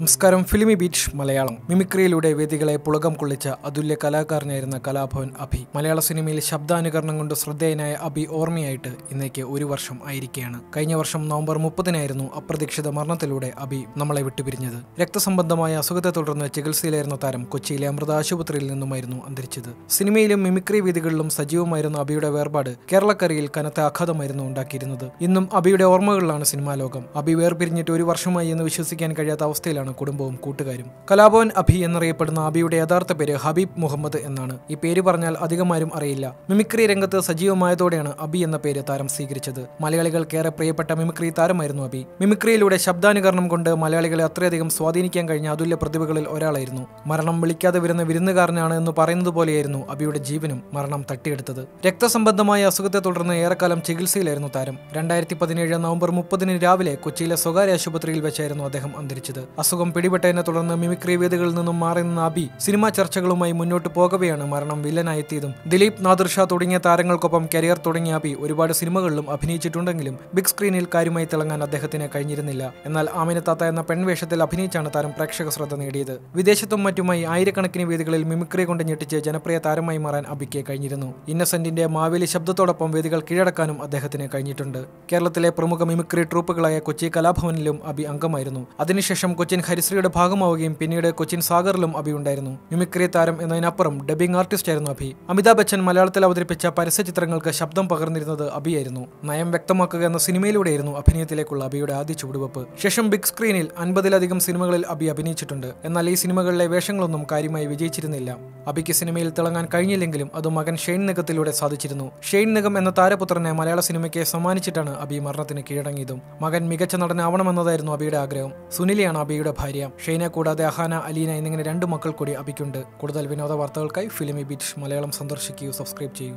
നമസ്കാരം. Filmy beat Malayalam. മിമിക്രിയിലൂടെ വേദികളെ പുളകം കൊള്ളിച്ച അതുല്യ കലാകാരനായിരുന്ന കലാഭവൻ അഭി. മലയാള സിനിമയിൽ ശബ്ദാനുകരണം കൊണ്ട് ശ്രദ്ധേയനായ അഭി ഓർമ്മയായിട്ട് ഇന്നേക്ക് ഒരു വർഷം ആയിരിക്കുകയാണ് കഴിഞ്ഞ വർഷം നവംബർ മുപ്പതിനായിരുന്നു അപ്രതീക്ഷിത മരണത്തിലൂടെ അഭി നമ്മളെ വിട്ടുപിരിഞ്ഞത്. രക്തസംബന്ധമായ അസുഖത്തെ തുടർന്ന് ചികിത്സയിലായിരുന്ന താരം കൊച്ചിയിലെ അമൃത ആശുപത്രിയിൽ നിന്നുമായിരുന്നു അന്തരിച്ചത്. സിനിമയിലും മിമിക്രി വേദികളിലും സജീവമായിരുന്ന അഭിയുടെ വേർപാട് കേരളക്കരയിൽ കനത്ത ആഘാതമായിരുന്നു ഉണ്ടാക്കിയിരുന്നത്. ഇന്നും അഭിയുടെ ഓർമ്മകളിലാണ് സിനിമാ ലോകം. അഭി വേർപിരിഞ്ഞിട്ട് ഒരു വർഷമായി എന്ന് വിശ്വസിക്കാൻ കഴിയാത്ത അവസ്ഥയിലാണ് കുടുംബവും കൂട്ടുകാരും. കലാഭവൻ അഭി എന്നറിയപ്പെടുന്ന അഭിയുടെ യഥാർത്ഥ പേര് ഹബീബ് മുഹമ്മദ് എന്നാണ്. ഈ പേര് പറഞ്ഞാൽ അധികമാരും അറിയില്ല. മിമിക്രി രംഗത്ത് സജീവമായതോടെയാണ് അബി എന്ന പേര് താരം സ്വീകരിച്ചത്. മലയാളികൾക്കേറെ പ്രിയപ്പെട്ട മിമിക്രി താരമായിരുന്നു അബി. മിമിക്രിയിലൂടെ ശബ്ദാനുകരണം കൊണ്ട് മലയാളികളെ അത്രയധികം സ്വാധീനിക്കാൻ കഴിഞ്ഞ അതുല്യ പ്രതിഭകളിൽ ഒരാളായിരുന്നു. മരണം വിളിക്കാതെ വരുന്ന വിരുന്നുകാരനാണ് എന്ന് പറയുന്നത് പോലെയായിരുന്നു അബിയുടെ ജീവനും മരണം തട്ടിയെടുത്തത്. രക്തസംബന്ധമായ അസുഖത്തെ തുടർന്ന് ഏറെക്കാലം ചികിത്സയിലായിരുന്നു താരം. രണ്ടായിരത്തി പതിനേഴ് നവംബർ മുപ്പതിന് രാവിലെ കൊച്ചിയിലെ സ്വകാര്യ ആശുപത്രിയിൽ വെച്ചായിരുന്നു അദ്ദേഹം അന്തരിച്ചത്. അസുഖം പിടിപെട്ടതിനെ തുടർന്ന് മിമിക്രി വേദികളിൽ നിന്നും മാറി നിന്ന അബി സിനിമാ ചർച്ചകളുമായി മുന്നോട്ട് പോകവെയാണ് മരണം വില്ലനായെത്തിയതും. ദിലീപ് നാദിർഷാ തുടങ്ങിയ താരങ്ങൾക്കൊപ്പം കരിയർ തുടങ്ങിയ അബി ഒരുപാട് സിനിമകളിലും അഭിനയിച്ചിട്ടുണ്ടെങ്കിലും ബിഗ് സ്ക്രീനിൽ കാര്യമായി തിളങ്ങാൻ അദ്ദേഹത്തിന് കഴിഞ്ഞിരുന്നില്ല. എന്നാൽ ആമിനത്താത്ത എന്ന പെൺവേഷത്തിൽ അഭിനയിച്ചാണ് താരം പ്രേക്ഷക ശ്രദ്ധ നേടിയത്. വിദേശത്തും മറ്റുമായി ആയിരക്കണക്കിന് വേദികളിൽ മിമിക്രി കൊണ്ട് ഞെട്ടിച്ച് ജനപ്രിയ താരമായി മാറാൻ അബിക്ക് കഴിഞ്ഞിരുന്നു. ഇന്നസെന്റിന്റെ മാവേലി ശബ്ദത്തോടൊപ്പം വേദികൾ കീഴടക്കാനും അദ്ദേഹത്തിന് കഴിഞ്ഞിട്ടുണ്ട്. കേരളത്തിലെ പ്രമുഖ മിമിക്രി ട്രൂപ്പുകളായ കൊച്ചി കലാഭവനിലും അബി അംഗമായിരുന്നു. അതിനുശേഷം കൊച്ചിൻ ഹരിശ്രീയുടെ ഭാഗമാവുകയും പിന്നീട് കൊച്ചിൻ സാഗറിലും അഭി ഉണ്ടായിരുന്നു. മിമിക്രി താരം എന്നതിനപ്പുറം ഡബിംഗ് ആർട്ടിസ്റ്റ് ആയിരുന്നു അഭി. അമിതാഭ് ബച്ചൻ മലയാളത്തിൽ അവതരിപ്പിച്ച പരസ്യ ചിത്രങ്ങൾക്ക് ശബ്ദം പകർന്നിരുന്നത് അഭിയായിരുന്നു നയം വ്യക്തമാക്കുക എന്ന സിനിമയിലൂടെയായിരുന്നു അഭിനയത്തിലേക്കുള്ള അഭിയുടെ ആദ്യ ചുവടുവെപ്പ്. ശേഷം ബിഗ് സ്ക്രീനിൽ അൻപതിലധികം സിനിമകളിൽ അഭി അഭിനയിച്ചിട്ടുണ്ട്. എന്നാൽ ഈ സിനിമകളിലെ വേഷങ്ങളൊന്നും കാര്യമായി വിജയിച്ചിരുന്നില്ല. അബിക്ക് സിനിമയിൽ തിളങ്ങാൻ കഴിഞ്ഞില്ലെങ്കിലും അത് മകൻ ഷെയ്ൻ നിഗത്തിലൂടെ സാധിച്ചിരുന്നു. ഷെയ്ൻ നിഗം എന്ന താരപുത്രനെ മലയാള സിനിമയ്ക്ക് സമ്മാനിച്ചിട്ടാണ് അബി മരണത്തിന് കീഴടങ്ങിയതും. മകൻ മികച്ച നടനാവണമെന്നതായിരുന്നു അബിയുടെ ആഗ്രഹം. സുനിലിയാണ് അബിയുടെ ഭാര്യ. ഷെയ്നെ കൂടാതെ അഹാന അലീന എന്നിങ്ങനെ രണ്ട് മക്കൾ കൂടി അബിക്കുണ്ട് കൂടുതൽ വിനോദ വാർത്തകൾക്കായി ഫിലിമി ബീറ്റ് മലയാളം സന്ദർശിക്കുകയോ സബ്സ്ക്രൈബ് ചെയ്യൂ.